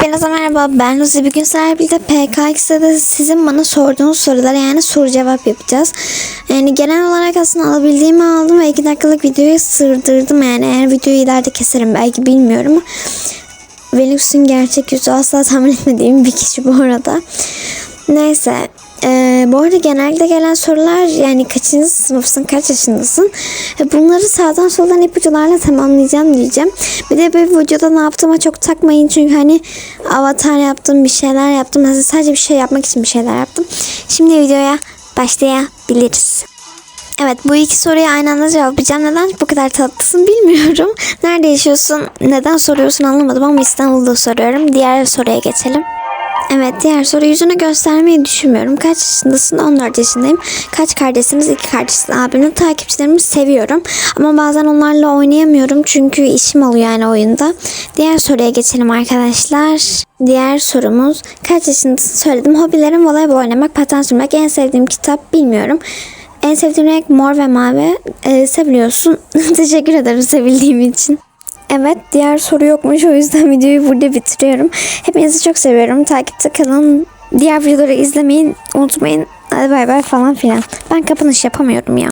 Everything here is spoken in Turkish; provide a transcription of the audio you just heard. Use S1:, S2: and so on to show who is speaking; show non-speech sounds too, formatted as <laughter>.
S1: Hepinize merhaba ben Lucy. Bugün sizlerle birlikte PKX'de sizin bana sorduğunuz sorulara yani soru cevap yapacağız. Yani genel olarak aslında alabildiğimi aldım ve 2 dakikalık videoyu sığdırdım. Yani eğer videoyu ileride keserim belki bilmiyorum. Venux'un gerçek yüzü asla tahmin etmediğim bir kişi bu arada. Neyse. Ee, bu arada genelde gelen sorular yani kaçıncı sınıfsın, kaç yaşındasın? E, Bunları sağdan soldan ipucularla tamamlayacağım diyeceğim. Bir de bir videoda ne yaptığıma çok takmayın. Çünkü hani avatar yaptım, bir şeyler yaptım. Mesela sadece bir şey yapmak için bir şeyler yaptım. Şimdi videoya başlayabiliriz. Evet bu iki soruyu aynı anda cevaplayacağım. Neden bu kadar tatlısın bilmiyorum. Nerede yaşıyorsun? Neden soruyorsun anlamadım ama İstanbul'da soruyorum. Diğer soruya geçelim. Evet diğer soru yüzünü göstermeyi düşünmüyorum. Kaç yaşındasın? 14 yaşındayım. Kaç kardeşsiniz? İki kardeşsin. Abimin takipçilerimi seviyorum. Ama bazen onlarla oynayamıyorum. Çünkü işim oluyor yani oyunda. Diğer soruya geçelim arkadaşlar. Diğer sorumuz kaç yaşındasın? Söyledim. Hobilerim voleybol oynamak, paten sürmek. En sevdiğim kitap bilmiyorum. En sevdiğim renk mor ve mavi. Ee, seviyorsun. <laughs> Teşekkür ederim sevildiğim için. Evet diğer soru yokmuş o yüzden <laughs> videoyu burada bitiriyorum. Hepinizi çok seviyorum. Takipte kalın. Diğer videoları izlemeyin unutmayın. Hadi bay bay falan filan. Ben kapanış yapamıyorum ya.